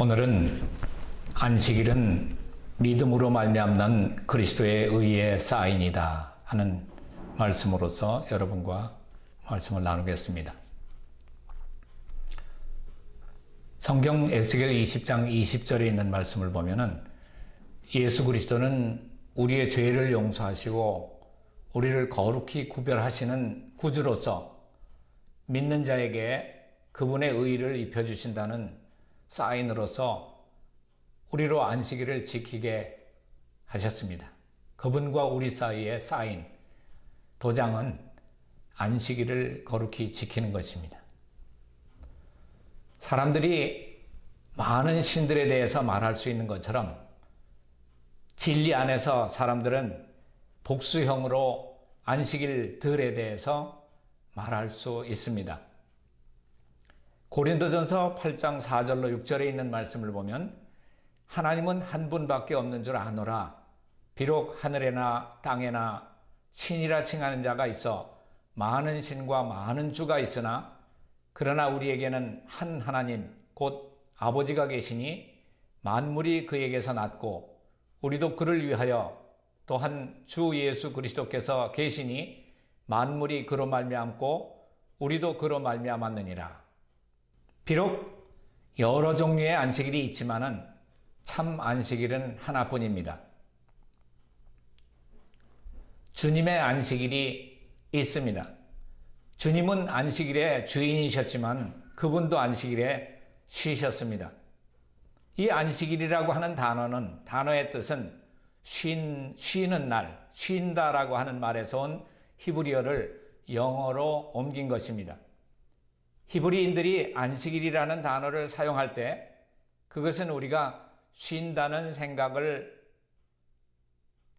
오늘은 안식일은 믿음으로 말미암는 그리스도의 의의 사인이다 하는 말씀으로서 여러분과 말씀을 나누겠습니다. 성경 에스겔 20장 20절에 있는 말씀을 보면은 예수 그리스도는 우리의 죄를 용서하시고 우리를 거룩히 구별하시는 구주로서 믿는 자에게 그분의 의를 입혀 주신다는 사인으로서 우리로 안식일을 지키게 하셨습니다. 그분과 우리 사이의 사인, 도장은 안식일을 거룩히 지키는 것입니다. 사람들이 많은 신들에 대해서 말할 수 있는 것처럼 진리 안에서 사람들은 복수형으로 안식일들에 대해서 말할 수 있습니다. 고린도전서 8장 4절로 6절에 있는 말씀을 보면 하나님은 한 분밖에 없는 줄 아노라. 비록 하늘에나 땅에나 신이라 칭하는 자가 있어 많은 신과 많은 주가 있으나 그러나 우리에게는 한 하나님 곧 아버지가 계시니 만물이 그에게서 났고 우리도 그를 위하여 또한 주 예수 그리스도께서 계시니 만물이 그로 말미암고 우리도 그로 말미암았느니라. 비록 여러 종류의 안식일이 있지만은 참 안식일은 하나뿐입니다. 주님의 안식일이 있습니다. 주님은 안식일의 주인이셨지만 그분도 안식일에 쉬셨습니다. 이 안식일이라고 하는 단어는 단어의 뜻은 쉰, 쉬는 날, 쉰다라고 하는 말에서 온 히브리어를 영어로 옮긴 것입니다. 히브리인들이 안식일이라는 단어를 사용할 때 그것은 우리가 쉰다는 생각을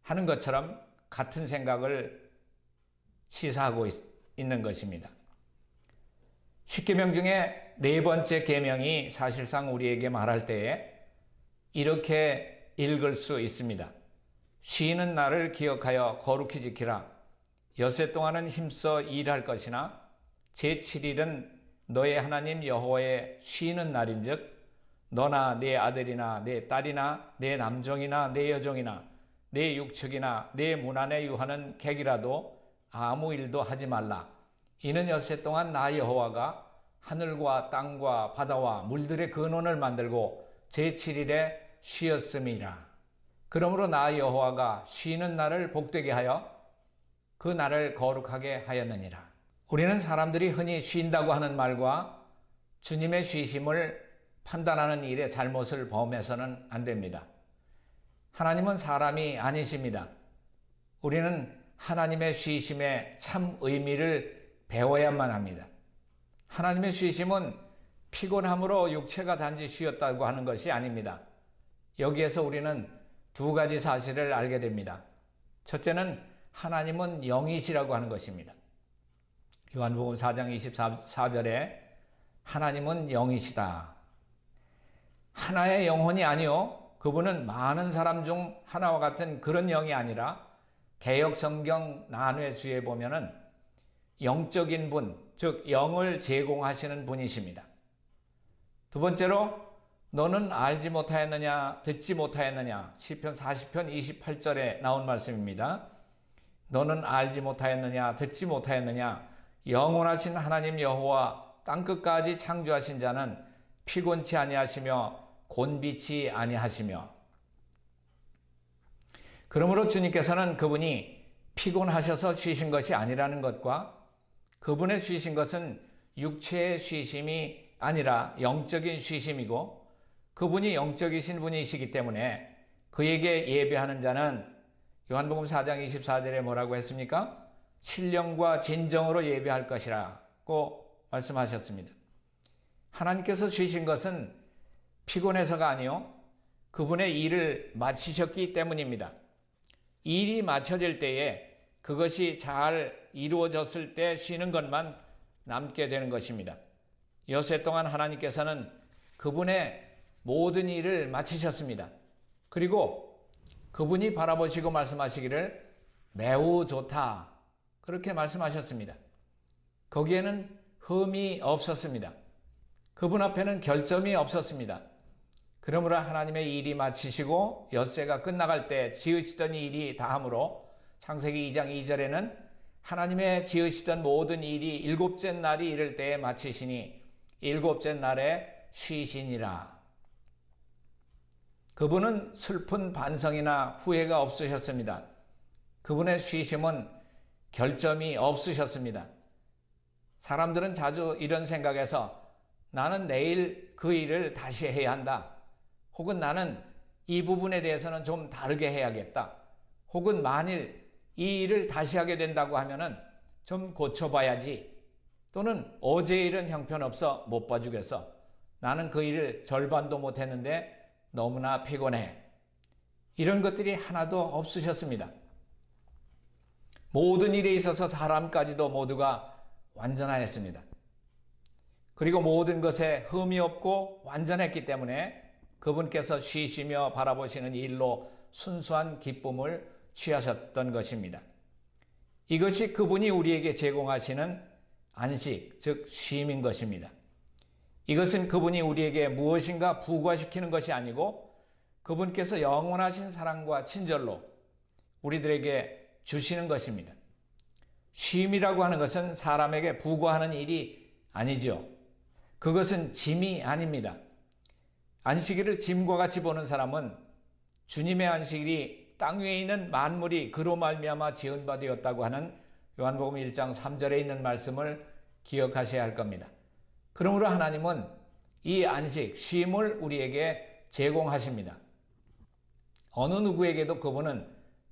하는 것처럼 같은 생각을 시사하고 있, 는 것입니다. 십계명 중에 네 번째 계명이 사실상 우리에게 말할 때에 이렇게 읽을 수 있습니다. 쉬는 날을 기억하여 거룩히 지키라. 여세 동안은 힘써 일할 것이나 제7일은 너의 하나님 여호와의 쉬는 날인즉 너나 네 아들이나 네 딸이나 네 남종이나 네 여종이나 네 육축이나 네 문안에 유하는 객이라도 아무 일도 하지 말라. 이는 여세 동안 나 여호와가 하늘과 땅과 바다와 물들의 근원을 만들고 제7일에 쉬었음이라. 그러므로 나 여호와가 쉬는 날을 복되게 하여 그 날을 거룩하게 하였느니라. 우리는 사람들이 흔히 쉰다고 하는 말과 주님의 쉬심을 판단하는 일에 잘못을 범해서는 안 됩니다. 하나님은 사람이 아니십니다. 우리는 하나님의 쉬심의 참 의미를 배워야만 합니다. 하나님의 쉬심은 피곤함으로 육체가 단지 쉬었다고 하는 것이 아닙니다. 여기에서 우리는 두 가지 사실을 알게 됩니다. 첫째는 하나님은 영이시라고 하는 것입니다. 요한복음 4장 24절에 하나님은 영이시다. 하나의 영혼이 아니요. 그분은 많은 사람 중 하나와 같은 그런 영이 아니라 개혁 성경 난회 주에 보면은 영적인 분, 즉 영을 제공하시는 분이십니다. 두 번째로 너는 알지 못하였느냐 듣지 못하였느냐 시편 40편 28절에 나온 말씀입니다. 너는 알지 못하였느냐 듣지 못하였느냐 영원하신 하나님 여호와 땅 끝까지 창조하신 자는 피곤치 아니하시며 곤비치 아니하시며 그러므로 주님께서는 그분이 피곤하셔서 쉬신 것이 아니라는 것과 그분의 쉬신 것은 육체의 쉬심이 아니라 영적인 쉬심이고 그분이 영적이신 분이시기 때문에 그에게 예배하는 자는 요한복음 4장 24절에 뭐라고 했습니까? 신령과 진정으로 예배할 것이라고 말씀하셨습니다. 하나님께서 주신 것은 피곤해서가 아니요. 그분의 일을 마치셨기 때문입니다. 일이 마쳐질 때에 그것이 잘 이루어졌을 때 쉬는 것만 남게 되는 것입니다. 여세 동안 하나님께서는 그분의 모든 일을 마치셨습니다. 그리고 그분이 바라보시고 말씀하시기를 매우 좋다. 그렇게 말씀하셨습니다. 거기에는 흠이 없었습니다. 그분 앞에는 결점이 없었습니다. 그러므로 하나님의 일이 마치시고 엿새가 끝나갈 때 지으시던 일이 다함으로 창세기 2장 2절에는 하나님의 지으시던 모든 일이 일곱째 날이 이를 때에 마치시니 일곱째 날에 쉬시니라. 그분은 슬픈 반성이나 후회가 없으셨습니다. 그분의 쉬심은 결점이 없으셨습니다. 사람들은 자주 이런 생각에서 나는 내일 그 일을 다시 해야 한다. 혹은 나는 이 부분에 대해서는 좀 다르게 해야겠다. 혹은 만일 이 일을 다시 하게 된다고 하면은 좀 고쳐봐야지. 또는 어제 일은 형편없어 못 봐주겠어. 나는 그 일을 절반도 못 했는데 너무나 피곤해. 이런 것들이 하나도 없으셨습니다. 모든 일에 있어서 사람까지도 모두가 완전하였습니다. 그리고 모든 것에 흠이 없고 완전했기 때문에 그분께서 쉬시며 바라보시는 일로 순수한 기쁨을 취하셨던 것입니다. 이것이 그분이 우리에게 제공하시는 안식, 즉 쉼인 것입니다. 이것은 그분이 우리에게 무엇인가 부과시키는 것이 아니고 그분께서 영원하신 사랑과 친절로 우리들에게 주시는 것입니다. 쉼이라고 하는 것은 사람에게 부과하는 일이 아니죠. 그것은 짐이 아닙니다. 안식일을 짐과 같이 보는 사람은 주님의 안식일이 땅 위에 있는 만물이 그로 말미암아 지은 바 되었다고 하는 요한복음 1장 3절에 있는 말씀을 기억하셔야 할 겁니다. 그러므로 하나님은 이 안식, 쉼을 우리에게 제공하십니다. 어느 누구에게도 그분은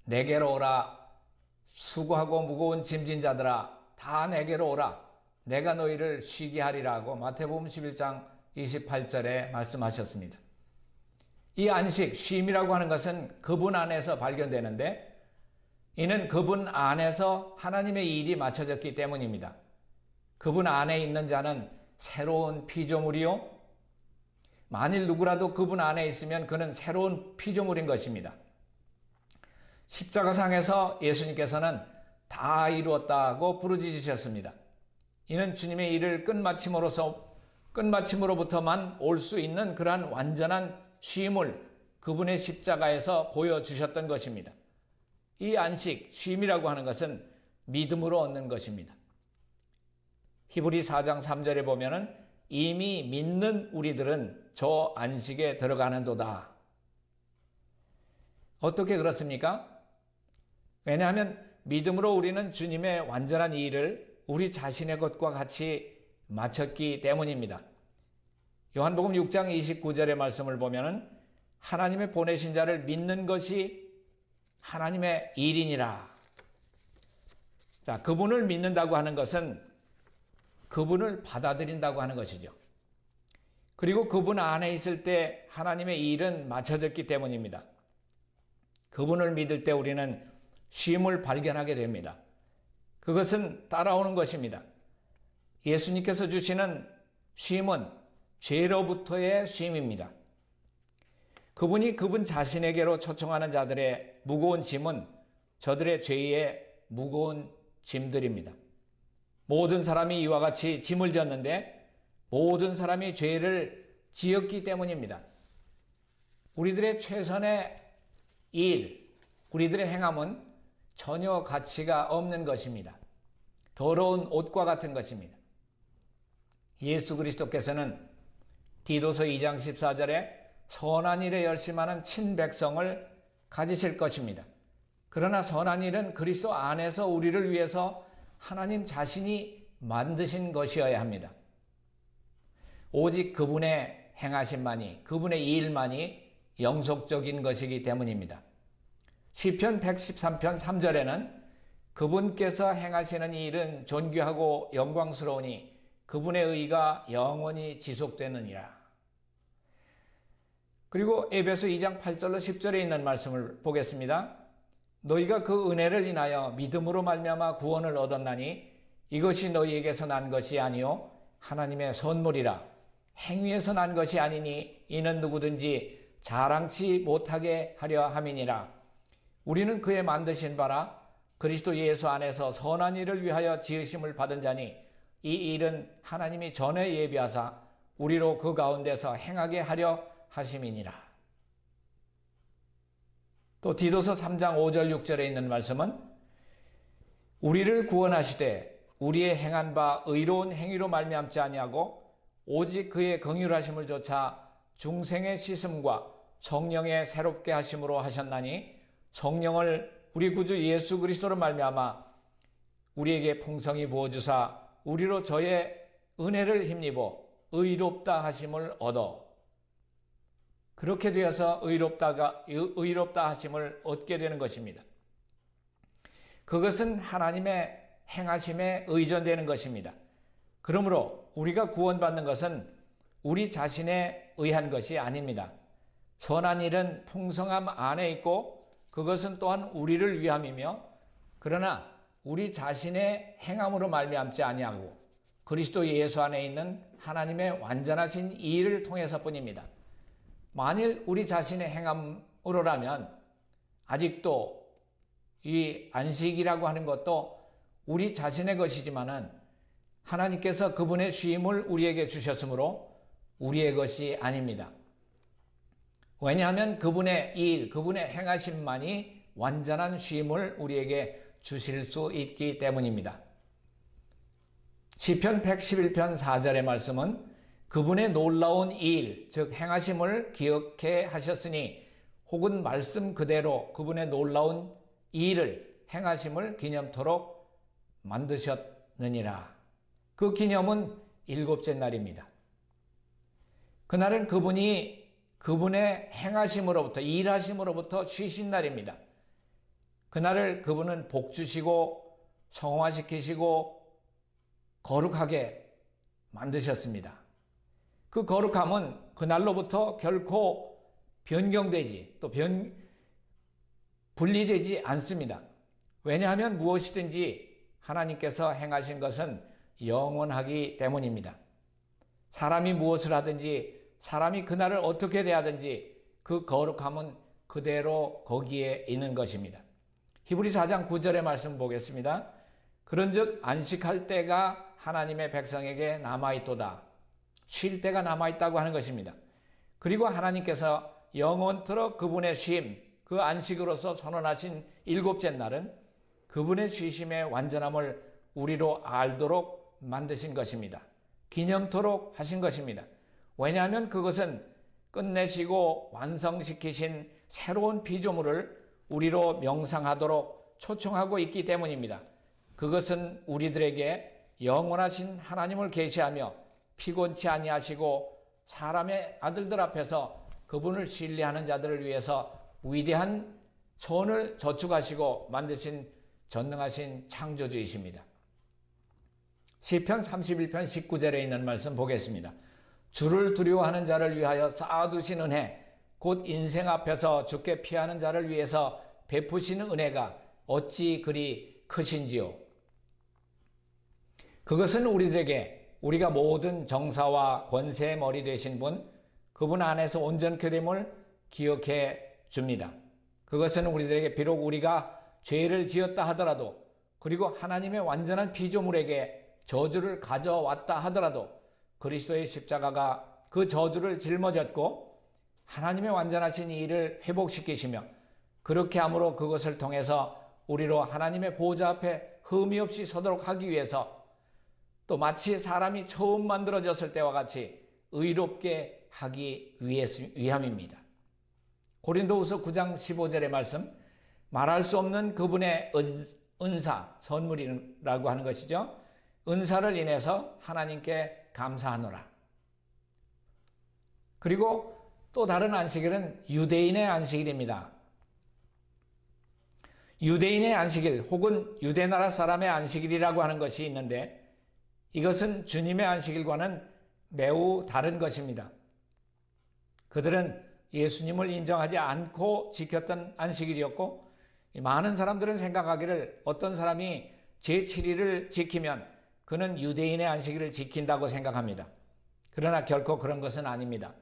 내게로 오라 수고하고 무거운 짐진 자들아 다 내게로 오라 내가 너희를 쉬게 하리라고 마태복음 11장 28절에 말씀하셨습니다. 이 안식, 쉼이라고 하는 것은 그분 안에서 발견되는데 이는 그분 안에서 하나님의 일이 맞춰졌기 때문입니다. 그분 안에 있는 자는 새로운 피조물이요. 만일 누구라도 그분 안에 있으면 그는 새로운 피조물인 것입니다. 십자가상에서 예수님께서는 다 이루었다고 부르짖으셨습니다. 이는 주님의 일을 끝마침으로써 끝마침으로부터만 올 수 있는 그러한 완전한 쉼을 그분의 십자가에서 보여주셨던 것입니다. 이 안식, 쉼이라고 하는 것은 믿음으로 얻는 것입니다. 히브리 4장 3절에 보면은 이미 믿는 우리들은 저 안식에 들어가는도다. 어떻게 그렇습니까? 왜냐하면 믿음으로 우리는 주님의 완전한 일을 우리 자신의 것과 같이 마쳤기 때문입니다. 요한복음 6장 29절의 말씀을 보면은 하나님의 보내신 자를 믿는 것이 하나님의 일이니라. 자, 그분을 믿는다고 하는 것은 그분을 받아들인다고 하는 것이죠. 그리고 그분 안에 있을 때 하나님의 일은 맞춰졌기 때문입니다. 그분을 믿을 때 우리는 쉼을 발견하게 됩니다. 그것은 따라오는 것입니다. 예수님께서 주시는 쉼은 죄로부터의 쉼입니다. 그분이 그분 자신에게로 초청하는 자들의 무거운 짐은 저들의 죄의 무거운 짐들입니다. 모든 사람이 이와 같이 짐을 졌는데 모든 사람이 죄를 지었기 때문입니다. 우리들의 최선의 일, 우리들의 행함은 전혀 가치가 없는 것입니다. 더러운 옷과 같은 것입니다. 예수 그리스도께서는 디도서 2장 14절에 선한 일에 열심하는 친백성을 가지실 것입니다. 그러나 선한 일은 그리스도 안에서 우리를 위해서 하나님 자신이 만드신 것이어야 합니다. 오직 그분의 행하심만이, 그분의 일만이 영속적인 것이기 때문입니다. 시편 113편 3절에는 그분께서 행하시는 일은 존귀하고 영광스러우니 그분의 의가 영원히 지속되느니라. 그리고 에베소 2장 8절로 10절에 있는 말씀을 보겠습니다. 너희가 그 은혜를 인하여 믿음으로 말미암아 구원을 얻었나니 이것이 너희에게서 난 것이 아니요 하나님의 선물이라 행위에서 난 것이 아니니 이는 누구든지 자랑치 못하게 하려 함이니라 우리는 그의 만드신 바라 그리스도 예수 안에서 선한 일을 위하여 지으심을 받은 자니 이 일은 하나님이 전에 예비하사 우리로 그 가운데서 행하게 하려 하심이니라. 또 디도서 3장 5절 6절에 있는 말씀은 우리를 구원하시되 우리의 행한 바 의로운 행위로 말미암지 아니하고 오직 그의 긍휼하심을 조차 중생의 씻음과 성령의 새롭게 하심으로 하셨나니 성령을 우리 구주 예수 그리스도로 말미암아 우리에게 풍성히 부어 주사 우리로 저의 은혜를 힘입어 의롭다 하심을 얻어 그렇게 되어서 의롭다가 의롭다 하심을 얻게 되는 것입니다. 그것은 하나님의 행하심에 의존되는 것입니다. 그러므로 우리가 구원받는 것은 우리 자신에 의한 것이 아닙니다. 선한 일은 풍성함 안에 있고 그것은 또한 우리를 위함이며 그러나 우리 자신의 행함으로 말미암지 아니하고 그리스도 예수 안에 있는 하나님의 완전하신 일을 통해서뿐입니다. 만일 우리 자신의 행함으로라면 아직도 이 안식이라고 하는 것도 우리 자신의 것이지만은 하나님께서 그분의 쉼을 우리에게 주셨으므로 우리의 것이 아닙니다. 왜냐하면 그분의 일, 그분의 행하심만이 완전한 쉼을 우리에게 주실 수 있기 때문입니다. 시편 111편 4절의 말씀은 그분의 놀라운 일, 즉 행하심을 기억해 하셨으니 혹은 말씀 그대로 그분의 놀라운 일을 행하심을 기념토록 만드셨느니라. 그 기념은 일곱째 날입니다. 그날은 그분이 그분의 행하심으로부터 일하심으로부터 쉬신 날입니다. 그날을 그분은 복 주시고 성화시키시고 거룩하게 만드셨습니다. 그 거룩함은 그날로부터 결코 변경되지 또 변, 분리되지 않습니다. 왜냐하면 무엇이든지 하나님께서 행하신 것은 영원하기 때문입니다. 사람이 무엇을 하든지 사람이 그날을 어떻게 대하든지 그 거룩함은 그대로 거기에 있는 것입니다. 히브리 4장 9절의 말씀 보겠습니다. 그런즉 안식할 때가 하나님의 백성에게 남아 있도다. 쉴 때가 남아 있다고 하는 것입니다. 그리고 하나님께서 영원토록 그분의 쉼, 그 안식으로서 선언하신 일곱째 날은 그분의 쉬심의 완전함을 우리로 알도록 만드신 것입니다. 기념토록 하신 것입니다. 왜냐하면 그것은 끝내시고 완성시키신 새로운 피조물을 우리로 명상하도록 초청하고 있기 때문입니다. 그것은 우리들에게 영원하신 하나님을 계시하며 피곤치 아니하시고 사람의 아들들 앞에서 그분을 신뢰하는 자들을 위해서 위대한 선을 저축하시고 만드신 전능하신 창조주이십니다. 시편 31편 19절에 있는 말씀 보겠습니다. 주를 두려워하는 자를 위하여 쌓아두신 은혜, 곧 인생 앞에서 죽게 피하는 자를 위해서 베푸시는 은혜가 어찌 그리 크신지요. 그것은 우리들에게 우리가 모든 정사와 권세의 머리 되신 분, 그분 안에서 온전케 됨을 기억해 줍니다. 그것은 우리들에게 비록 우리가 죄를 지었다 하더라도 그리고 하나님의 완전한 피조물에게 저주를 가져왔다 하더라도 그리스도의 십자가가 그 저주를 짊어졌고 하나님의 완전하신 일을 회복시키시며 그렇게 함으로 그것을 통해서 우리로 하나님의 보좌 앞에 흠이 없이 서도록 하기 위해서 또 마치 사람이 처음 만들어졌을 때와 같이 의롭게 하기 위함입니다. 고린도후서 9장 15절의 말씀 말할 수 없는 그분의 은사, 선물이라고 하는 것이죠. 은사를 인해서 하나님께 감사하노라. 그리고 또 다른 안식일은 유대인의 안식일입니다. 유대인의 안식일 혹은 유대나라 사람의 안식일이라고 하는 것이 있는데 이것은 주님의 안식일과는 매우 다른 것입니다. 그들은 예수님을 인정하지 않고 지켰던 안식일이었고 많은 사람들은 생각하기를 어떤 사람이 제7일을 지키면 그는 유대인의 안식일을 지킨다고 생각합니다. 그러나 결코 그런 것은 아닙니다.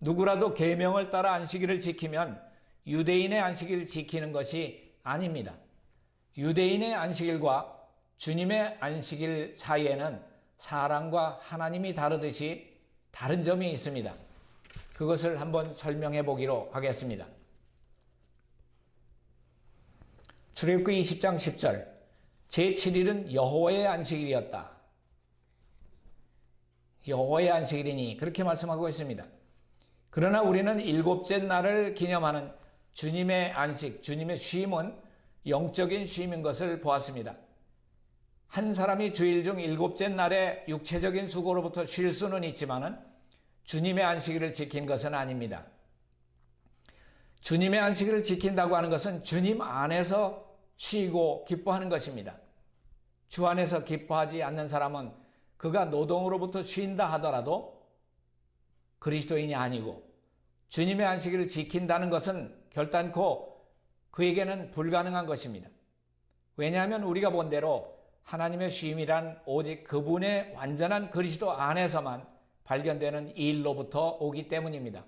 누구라도 계명을 따라 안식일을 지키면 유대인의 안식일을 지키는 것이 아닙니다. 유대인의 안식일과 주님의 안식일 사이에는 사람과 하나님이 다르듯이 다른 점이 있습니다. 그것을 한번 설명해 보기로 하겠습니다. 출애굽기 20장 10절 제7일은 여호와의 안식일이었다. 여호와의 안식일이니 그렇게 말씀하고 있습니다. 그러나 우리는 일곱째 날을 기념하는 주님의 안식, 주님의 쉼은 영적인 쉼인 것을 보았습니다. 한 사람이 주일 중 일곱째 날에 육체적인 수고로부터 쉴 수는 있지만은 주님의 안식일을 지킨 것은 아닙니다. 주님의 안식일을 지킨다고 하는 것은 주님 안에서 쉬고 기뻐하는 것입니다. 주 안에서 기뻐하지 않는 사람은 그가 노동으로부터 쉰다 하더라도 그리스도인이 아니고 주님의 안식일을 지킨다는 것은 결단코 그에게는 불가능한 것입니다. 왜냐하면 우리가 본 대로 하나님의 쉼이란 오직 그분의 완전한 그리스도 안에서만 발견되는 일로부터 오기 때문입니다.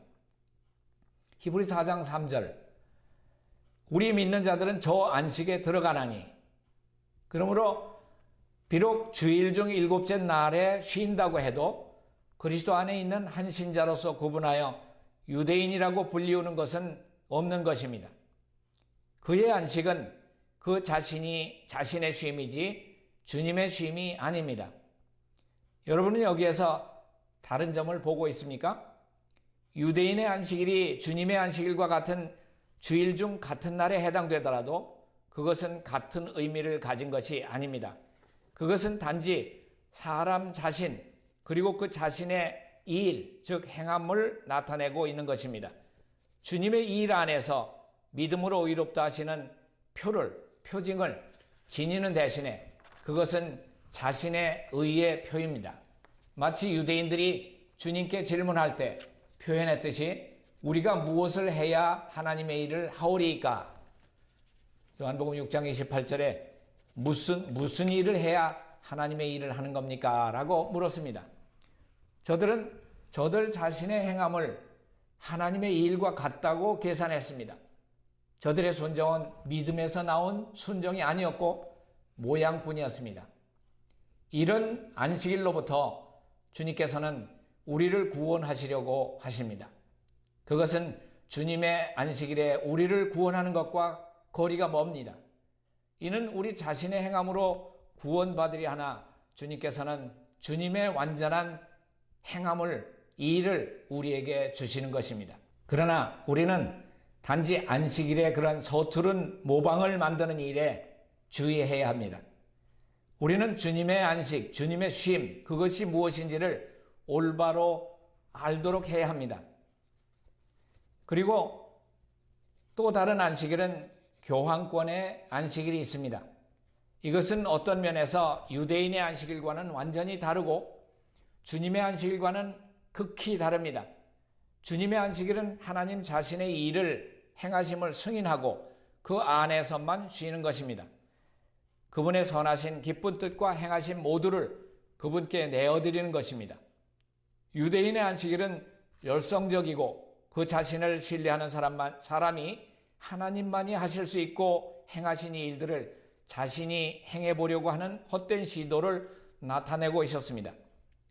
히브리 4장 3절 우리 믿는 자들은 저 안식에 들어가나니 그러므로 비록 주일 중 일곱째 날에 쉰다고 해도 그리스도 안에 있는 한 신자로서 구분하여 유대인이라고 불리우는 것은 없는 것입니다. 그의 안식은 그 자신이 자신의 쉼이지 주님의 쉼이 아닙니다. 여러분은 여기에서 다른 점을 보고 있습니까? 유대인의 안식일이 주님의 안식일과 같은 주일 중 같은 날에 해당되더라도 그것은 같은 의미를 가진 것이 아닙니다. 그것은 단지 사람 자신 그리고 그 자신의 일, 즉 행함을 나타내고 있는 것입니다. 주님의 일 안에서 믿음으로 의롭다 하시는 표를, 표징을 지니는 대신에 그것은 자신의 의의 표입니다. 마치 유대인들이 주님께 질문할 때 표현했듯이 우리가 무엇을 해야 하나님의 일을 하오리까? 요한복음 6장 28절에 무슨 무슨 일을 해야 하나님의 일을 하는 겁니까? 라고 물었습니다. 저들은 저들 자신의 행함을 하나님의 일과 같다고 계산했습니다. 저들의 순종은 믿음에서 나온 순종이 아니었고 모양뿐이었습니다. 이런 안식일로부터 주님께서는 우리를 구원하시려고 하십니다. 그것은 주님의 안식일에 우리를 구원하는 것과 거리가 멉니다. 이는 우리 자신의 행함으로 구원받으리 하나 주님께서는 주님의 완전한 행함을 일을 우리에게 주시는 것입니다. 그러나 우리는 단지 안식일에 그런 서투른 모방을 만드는 일에 주의해야 합니다. 우리는 주님의 안식, 주님의 쉼, 그것이 무엇인지를 올바로 알도록 해야 합니다. 그리고 또 다른 안식일은 교황권의 안식일이 있습니다. 이것은 어떤 면에서 유대인의 안식일과는 완전히 다르고 주님의 안식일과는 극히 다릅니다. 주님의 안식일은 하나님 자신의 일을 행하심을 승인하고 그 안에서만 쉬는 것입니다. 그분의 선하신 기쁜 뜻과 행하신 모두를 그분께 내어드리는 것입니다. 유대인의 안식일은 열성적이고 그 자신을 신뢰하는 사람만, 사람이 하나님만이 하실 수 있고 행하신 이 일들을 자신이 행해 보려고 하는 헛된 시도를 나타내고 있었습니다.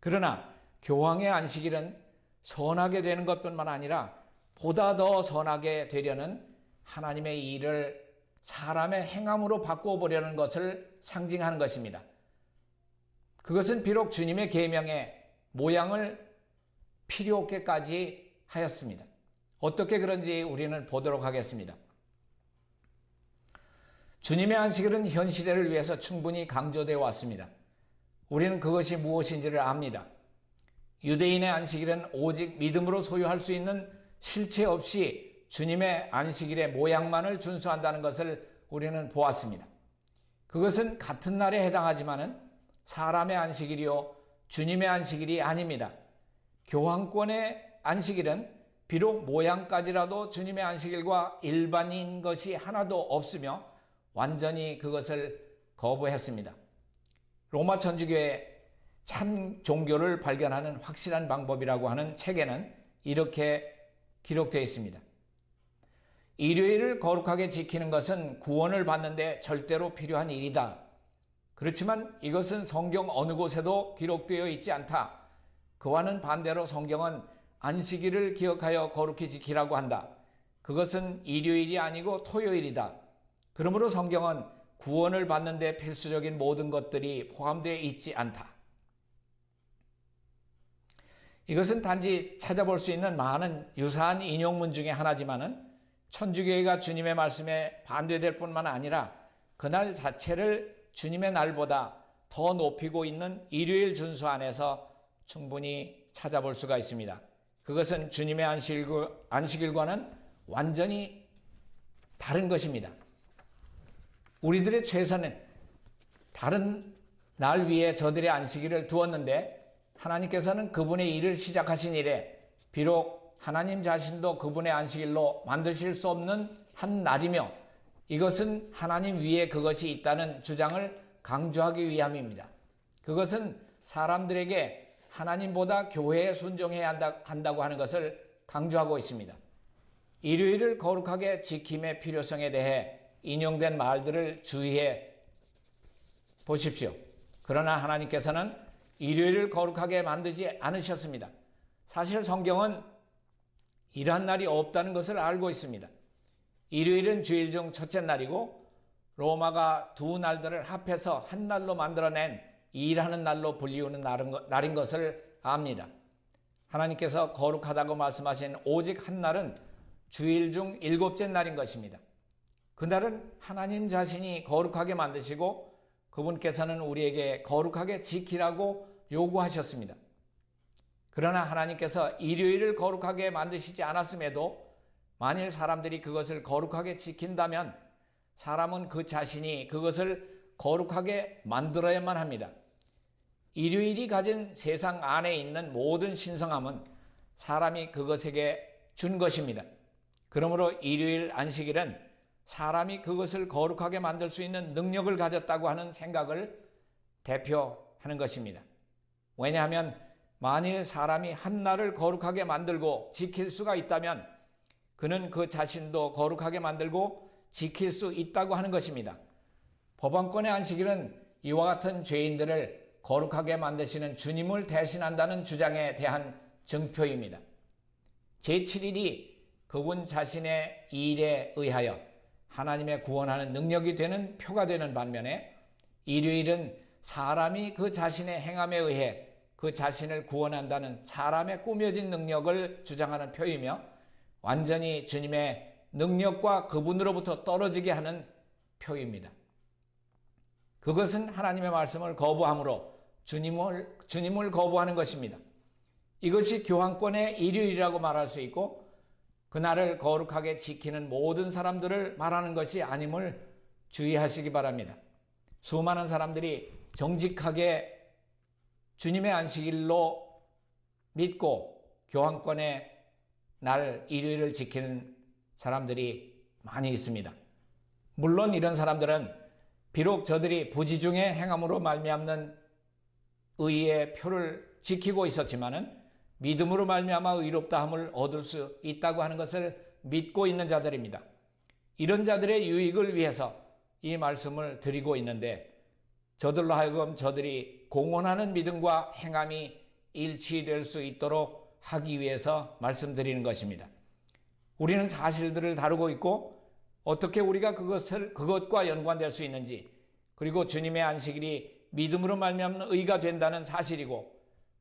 그러나 교황의 안식일은 선하게 되는 것뿐만 아니라 보다 더 선하게 되려는 하나님의 일을 사람의 행함으로 바꾸어 보려는 것을 상징하는 것입니다. 그것은 비록 주님의 계명의 모양을 필요 없게까지 하였습니다. 어떻게 그런지 우리는 보도록 하겠습니다. 주님의 안식일은 현 시대를 위해서 충분히 강조되어 왔습니다. 우리는 그것이 무엇인지를 압니다. 유대인의 안식일은 오직 믿음으로 소유할 수 있는 실체 없이 주님의 안식일의 모양만을 준수한다는 것을 우리는 보았습니다. 그것은 같은 날에 해당하지만은 사람의 안식일이요 주님의 안식일이 아닙니다. 교황권의 안식일은 비록 모양까지라도 주님의 안식일과 일반인 것이 하나도 없으며 완전히 그것을 거부했습니다. 로마 천주교의 참 종교를 발견하는 확실한 방법이라고 하는 책에는 이렇게 기록되어 있습니다. 일요일을 거룩하게 지키는 것은 구원을 받는데 절대로 필요한 일이다. 그렇지만 이것은 성경 어느 곳에도 기록되어 있지 않다. 그와는 반대로 성경은 안식일을 기억하여 거룩히 지키라고 한다. 그것은 일요일이 아니고 토요일이다. 그러므로 성경은 구원을 받는 데 필수적인 모든 것들이 포함되어 있지 않다. 이것은 단지 찾아볼 수 있는 많은 유사한 인용문 중의 하나지만은 천주교회가 주님의 말씀에 반대될 뿐만 아니라 그날 자체를 주님의 날보다 더 높이고 있는 일요일 준수 안에서 충분히 찾아볼 수가 있습니다. 그것은 주님의 안식일과는 완전히 다른 것입니다. 우리들의 최선은 다른 날 위에 저들의 안식일을 두었는데 하나님께서는 그분의 일을 시작하신 이래 비록 하나님 자신도 그분의 안식일로 만드실 수 없는 한 날이며 이것은 하나님 위에 그것이 있다는 주장을 강조하기 위함입니다. 그것은 사람들에게 하나님보다 교회에 순종해야 한다, 고 하는 것을 강조하고 있습니다. 일요일을 거룩하게 지킴의 필요성에 대해 인용된 말들을 주의해 보십시오. 그러나 하나님께서는 일요일을 거룩하게 만들지 않으셨습니다. 사실 성경은 이러한 날이 없다는 것을 알고 있습니다. 일요일은 주일 중 첫째 날이고 로마가 두 날들을 합해서 한 날로 만들어낸 일하는 날로 불리우는 날인 것을 압니다. 하나님께서 거룩하다고 말씀하신 오직 한 날은 주일 중 일곱째 날인 것입니다. 그날은 하나님 자신이 거룩하게 만드시고 그분께서는 우리에게 거룩하게 지키라고 요구하셨습니다. 그러나 하나님께서 일요일을 거룩하게 만드시지 않았음에도 만일 사람들이 그것을 거룩하게 지킨다면 사람은 그 자신이 그것을 거룩하게 만들어야만 합니다. 일요일이 가진 세상 안에 있는 모든 신성함은 사람이 그것에게 준 것입니다. 그러므로 일요일 안식일은 사람이 그것을 거룩하게 만들 수 있는 능력을 가졌다고 하는 생각을 대표하는 것입니다. 왜냐하면 만일 사람이 한 날을 거룩하게 만들고 지킬 수가 있다면 그는 그 자신도 거룩하게 만들고 지킬 수 있다고 하는 것입니다. 법원권의 안식일은 이와 같은 죄인들을 거룩하게 만드시는 주님을 대신한다는 주장에 대한 증표입니다. 제7일이 그분 자신의 일에 의하여 하나님의 구원하는 능력이 되는 표가 되는 반면에 일요일은 사람이 그 자신의 행함에 의해 그 자신을 구원한다는 사람의 꾸며진 능력을 주장하는 표이며 완전히 주님의 능력과 그분으로부터 떨어지게 하는 표입니다. 그것은 하나님의 말씀을 거부함으로 주님을, 주님을 거부하는 것입니다. 이것이 교환권의 일요일이라고 말할 수 있고 그날을 거룩하게 지키는 모든 사람들을 말하는 것이 아님을 주의하시기 바랍니다. 수많은 사람들이 정직하게 주님의 안식일로 믿고 교환권의 날 일요일을 지키는 사람들이 많이 있습니다. 물론 이런 사람들은 비록 저들이 부지중의 행함으로 말미암는 의의 표를 지키고 있었지만은 믿음으로 말미암아 의롭다 함을 얻을 수 있다고 하는 것을 믿고 있는 자들입니다. 이런 자들의 유익을 위해서 이 말씀을 드리고 있는데 저들로 하여금 저들이 공헌하는 믿음과 행함이 일치될 수 있도록 하기 위해서 말씀드리는 것입니다. 우리는 사실들을 다루고 있고 어떻게 우리가 그것을 그것과 연관될 수 있는지 그리고 주님의 안식일이 믿음으로 말미암는 의가 된다는 사실이고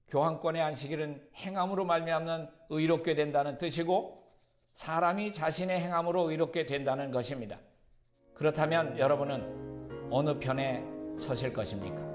교환권의 안식일은 행함으로 말미암는 의롭게 된다는 뜻이고 사람이 자신의 행함으로 의롭게 된다는 것입니다. 그렇다면 여러분은 어느 편에 서실 것입니까?